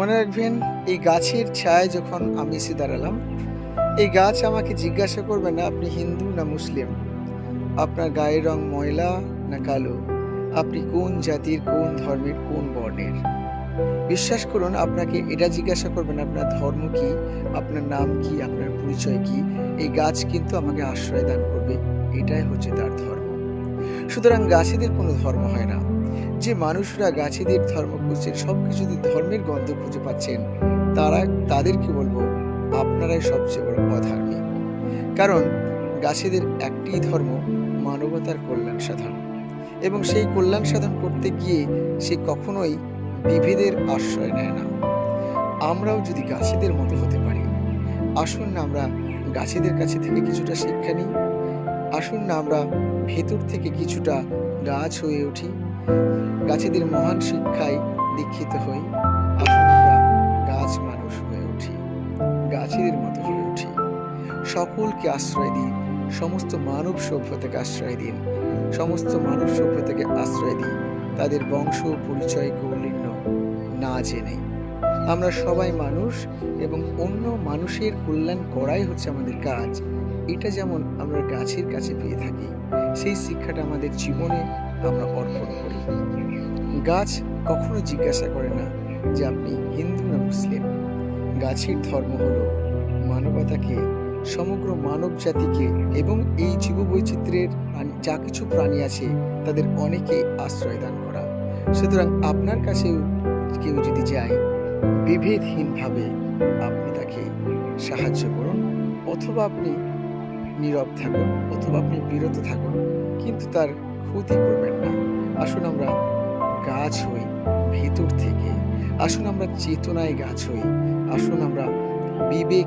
মনে রাখবেন, এই গাছের ছায় যখন আমি এসে দাঁড়ালাম, এই গাছ আমাকে জিজ্ঞাসা করবে না, আপনি হিন্দু না মুসলিম? আপনার গায়ের রং ময়লা না কালো? আপনি কোন জাতির, কোন ধর্মের, কোন বর্ণের? বিশ্বাস করুন, আপনাকে এটা জিজ্ঞাসা করবেন আপনার ধর্ম কি? আপনার নাম কি? আপনার পরিচয় কি? এই গাছ কিন্তু আমাকে আশ্রয় দান করবে, এটাই হচ্ছে তার ধর্ম। সুতরাং গাছেদের কোনো ধর্ম হয় না। যে মানুষরা গাছেদের ধর্ম খুঁজছেন সব কিছুতে ধর্মের গন্ধ খুঁজে পাচ্ছেন, তারা তাদেরকে বলব, আপনারাই সবচেয়ে বড় অধার্মিক কারণ গাছেদের একটি ধর্ম মানবতার কল্যাণ সাধন। এবং সেই কল্যাণ সাধন করতে গিয়ে সে কখনোই বিভেদের আশ্রয় নেয় না। আমরাও যদি গাছেদের মতো হতে পারি, আসুন না আমরা গাছেদের কাছে থেকে কিছুটা শিক্ষা নিই, আসুন না আমরা ভেতর থেকে কিছুটা গাছ হয়ে উঠি। গাছেদের মহান শিক্ষায় দীক্ষিত হই। গাছ মানুষ হয়ে উঠি। গাছেদের মতো হয়ে উঠি। সকলকে আশ্রয় দিই। সমস্ত মানব সভ্যতাকে আশ্রয় দিন সমস্ত মানব সভ্যতাকে আশ্রয় দিই। তাদের বংশ, পরিচয়, কৌলিন্য না জেনে। আমরা সবাই মানুষ এবং অন্য মানুষের কল্যাণ করাই হচ্ছে আমাদের কাজ। এটা যেমন আমরা গাছের কাছে পেয়ে থাকি সেই শিক্ষাটা আমাদের জীবনে আমরা অর্পণ করি। গাছ কখনো জিজ্ঞাসা করে না যে আপনি হিন্দু না মুসলিম। গাছের ধর্ম হলো মানবতাকে, সমগ্র মানব জাতিকে এবং এই জীববৈচিত্র্যের যা কিছু প্রাণী আছে তাদের অনেকে আশ্রয় দান করা। সুতরাং আপনার কাছেও কেউ যদি যায়, বিভেদহীনভাবে আপনি তাকে সাহায্য করুন, অথবা আপনি নীরব থাকুন অথবা আপনি বিরত থাকুন, কিন্তু তার ক্ষতি করবেন না। আসুন আমরা গাছ হই ভেতর থেকে। আসুন আমরা চেতনায় গাছ হই। আসুন আমরা বিবেক